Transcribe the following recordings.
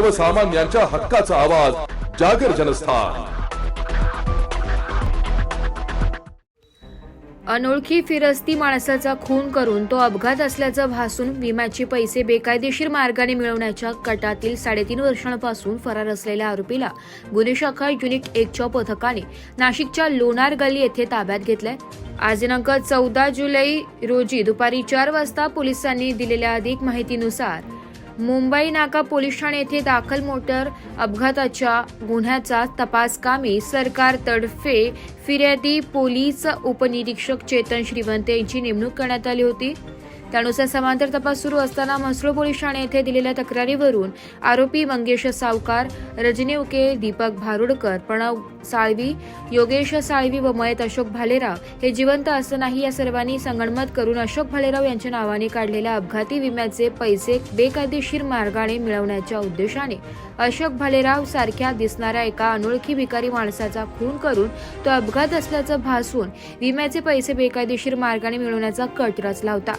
सर्वसामान्यांच्या हक्काचा आवाज जागर जनस्थान. अनोळखी फिरस्ती माणसाचा खून करून तो अपघात असल्याचं भासून विम्याचे पैसे बेकायदेशीर मार्गाने मिळवण्याच्या कटातील साडेतीन वर्षांपासून फरार असलेल्या आरोपीला गुन्हे शाखा युनिट एकच्या पथकाने नाशिकच्या लोणार गल्ली येथे ताब्यात घेतलाय. आज दिनांक चौदा जुलै रोजी दुपारी चार वाजता पोलिसांनी दिलेल्या अधिक माहितीनुसार मुंबई नाका पोलीस ठाणे येथे दाखल मोटर अपघाताच्या गुन्ह्याचा तपास कामी सरकारतर्फे फिर्यादी पोलीस उपनिरीक्षक चेतन श्रीवंत यांची नेमणूक करण्यात आली होती. त्यानुसार समांतर तपास सुरू असताना म्हसूळ पोलीस ठाणे येथे दिलेल्या तक्रारीवरून आरोपी मंगेश सावकार रजनी उके दीपक भारुडकर प्रणव साळवी योगेश साळवी व मयत अशोक भालेराव हे जिवंत असतानाही या सर्वांनी संगणमत करून अशोक भालेराव यांच्या नावाने काढलेल्या अपघाती विम्याचे पैसे बेकायदेशीर मार्गाने मिळवण्याच्या उद्देशाने अशोक भालेराव सारख्या दिसणाऱ्या एका अनोळखी भिकारी माणसाचा खून करून तो अपघात असल्याचं भासून विम्याचे पैसे बेकायदेशीर मार्गाने मिळवण्याचा कट रचला होता.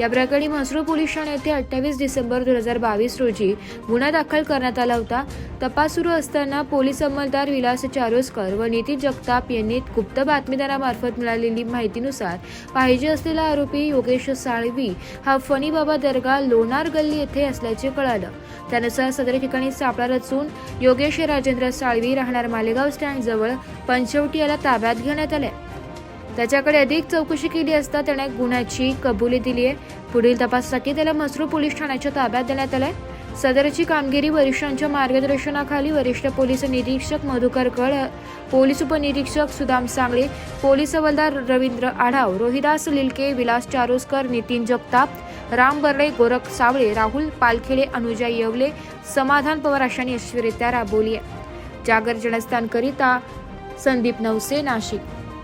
या प्रकरणी म्हसरूळ पोलीस ठाणे येथे अठ्ठावीस डिसेंबर दोन हजार बावीस रोजी गुन्हा दाखल करण्यात आला होता. तपास सुरू असताना पोलीस अंमलदार विलास चारोस्कर व नितीन जगताप यांनी गुप्त बातमीदारामार्फत मिळालेली माहितीनुसार पाहिजे असलेला आरोपी योगेश साळवी हा फणी बाबा दर्गा लोणार गल्ली येथे असल्याचे कळालं. त्यानुसार सदर ठिकाणी सापळा रचून योगेश राजेंद्र साळवी राहणार मालेगाव स्टँड जवळ पंचवटी याला ताब्यात घेण्यात आले त्याच्याकडे अधिक चौकशी केली असता त्याने गुन्ह्याची कबुली दिली आहे पुढील तपासासाठी त्याला मसरू पोलीस ठाण्याच्या ताब्यात देण्यात आलंय. सदरची कामगिरी वरिष्ठांच्या मार्गदर्शनाखाली वरिष्ठ पोलीस निरीक्षक मधुकर कळ पोलीस उपनिरीक्षक सुदाम सांगळे पोलीस हवालदार रवींद्र आढाव रोहिदास लिलके विलास चारोस्कर नितीन जगताप राम बर्डे गोरख सावळे राहुल पालखेडे अनुजा येवले समाधान पवार अशांनी यशस्वीरित्या राबवली आहे जागर जनस्थानकरिता संदीप नवसे नाशिक.